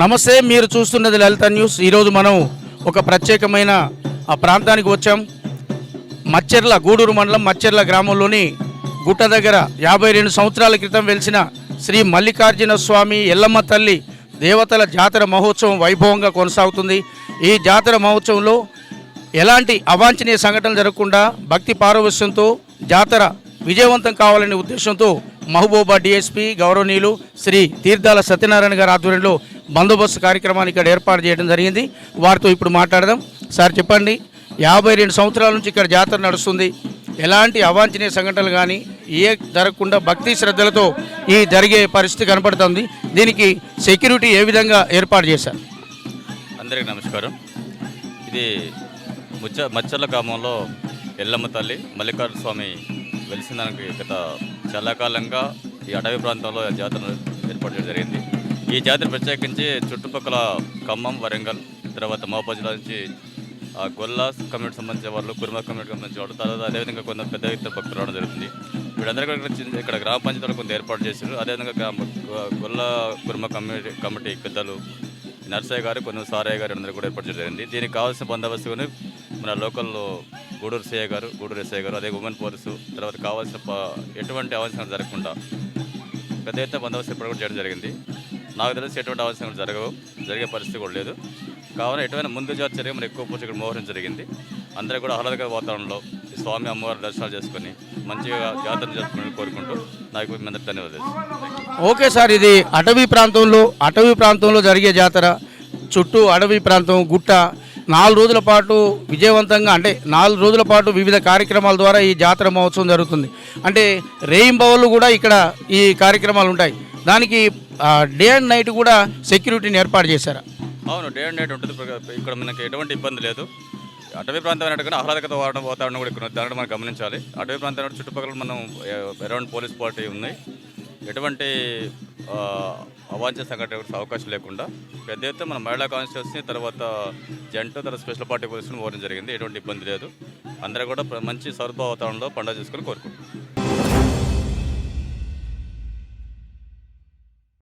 నమస్తే మీరు చూస్తున్నది లలిత న్యూస్. ఈరోజు మనం ఒక ప్రత్యేకమైన ఆ ప్రాంతానికి వచ్చాం. మచ్చెర్ల గూడూరు మండలం మచ్చెర్ల గ్రామంలోని గుట్ట దగ్గర యాభై రెండు సంవత్సరాల క్రితం వెలిసిన శ్రీ మల్లికార్జున స్వామి ఎల్లమ్మ తల్లి దేవతల జాతర మహోత్సవం వైభవంగా కొనసాగుతుంది. ఈ జాతర మహోత్సవంలో ఎలాంటి అవాంఛనీయ సంఘటనలు జరగకుండా భక్తి పారవశ్యంతో జాతర విజయవంతం కావాలనే ఉద్దేశంతో మహబూబా డిఎస్పి గౌరవనీయులు శ్రీ తీర్థాల సత్యనారాయణ గారి ఆధ్వర్యంలో బందోబస్తు కార్యక్రమాన్ని ఇక్కడ ఏర్పాటు చేయడం జరిగింది. వారితో ఇప్పుడు మాట్లాడదాం. సార్ చెప్పండి. యాభై రెండు సంవత్సరాల నుంచి ఇక్కడ జాతర నడుస్తుంది. ఎలాంటి అవాంఛనీయ సంఘటనలు కానీ ఏ జరగకుండా భక్తి శ్రద్ధలతో ఈ జరిగే పరిస్థితి కనపడుతుంది. దీనికి సెక్యూరిటీ ఏ విధంగా ఏర్పాటు చేశారు? అందరికీ నమస్కారం. ఇది ముచ్చ మచ్చర్ల గ్రామంలో ఎల్లమ్మ తల్లి మల్లికార్జున స్వామి వెలిసిందానికి గత చాలా కాలంగా ఈ అటవీ ప్రాంతంలో జాతర ఏర్పాటు చేయడం జరిగింది. ఈ జాతర ప్రత్యేకించి చుట్టుపక్కల ఖమ్మం వరంగల్ తర్వాత మహబూబా జిల్లా నుంచి గొల్ల కమ్యూనిటీ సంబంధించిన వాళ్ళు కుర్మ కమ్యూనిటీ సంబంధించిన వాళ్ళు తర్వాత అదేవిధంగా కొంత పెద్ద ఎత్తున భక్తులు రావడం జరుగుతుంది. వీళ్ళందరూ కూడా ఇక్కడ ఇక్కడ గ్రామ పంచాయతీలో కొంత ఏర్పాటు చేశారు. అదేవిధంగా గ్రామ గొల్ల కుర్మ కమ్యూనిటీ కమిటీ పెద్దలు నర్సయ్య గారు కొన్ని సారయ్య గారు అందరూ కూడా ఏర్పాటు చేయడం జరిగింది. దీనికి కావాల్సిన బందోబస్తుని మన లోకల్లో గూడూరు సిఐ గారు గూడూరు ఎస్ఐ గారు అదే ఉమెన్ పోలీసు తర్వాత కావాల్సిన ఎటువంటి అవసరం జరగకుండా పెద్ద ఎత్తున బందోబస్తు ఇప్పుడు కూడా చేయడం జరిగింది. నాకు తెలిసి ఎటువంటి అవసరం జరగవు. జరిగే పరిస్థితి కూడా లేదు. కావున ఎటువంటి ముందు జాతి చర్య మరి ఎక్కువ పూజ ఇక్కడ మోహరించడం జరిగింది. అందరూ కూడా ఆహ్లాదకర వాతావరణంలో ఈ స్వామి అమ్మవారి దర్శనాలు చేసుకొని మంచిగా జాతర జరుపుకుని కోరుకుంటూ నాకు మీ ధన్యవాదాలు. ఓకే సార్ ఇది అటవీ ప్రాంతంలో అటవీ ప్రాంతంలో జరిగే జాతర. చుట్టూ అడవి ప్రాంతం గుట్ట. నాలుగు రోజుల పాటు విజయవంతంగా అంటే నాలుగు రోజుల పాటు వివిధ కార్యక్రమాల ద్వారా ఈ జాతర మహోత్సవం జరుగుతుంది. అంటే రేయింబవళ్ళు కూడా ఇక్కడ ఈ కార్యక్రమాలు ఉంటాయి. దానికి డే అండ్ నైట్ కూడా సెక్యూరిటీని ఏర్పాటు చేశారా. అవును డే అండ్ నైట్ ఉంటుంది ఇక్కడ మనకి ఎటువంటి ఇబ్బంది లేదు. అటవీ ప్రాంతం అయినట్టుగా ఆహ్లాదకత వాతావరణం వాతావరణం కూడా ఇక్కడ దాన్ని కూడా మనం గమనించాలి. అటవీ ప్రాంతం చుట్టుపక్కల మనం అరౌండ్ పోలీస్ పార్టీ ఉన్నాయి. ఎటువంటి అవాంఛ సంఘటన అవకాశం లేకుండా పెద్ద ఎత్తున మన మహిళా కాన్స్టిట్యూన్సీ తర్వాత జంట తర్వాత స్పెషల్ పార్టీ పోలీసులు ఓవడం జరిగింది. ఎటువంటి ఇబ్బంది లేదు. అందరూ కూడా మంచి సౌరభ వాతావరణంలో పండుగ చేసుకొని కోరుకుంటున్నాం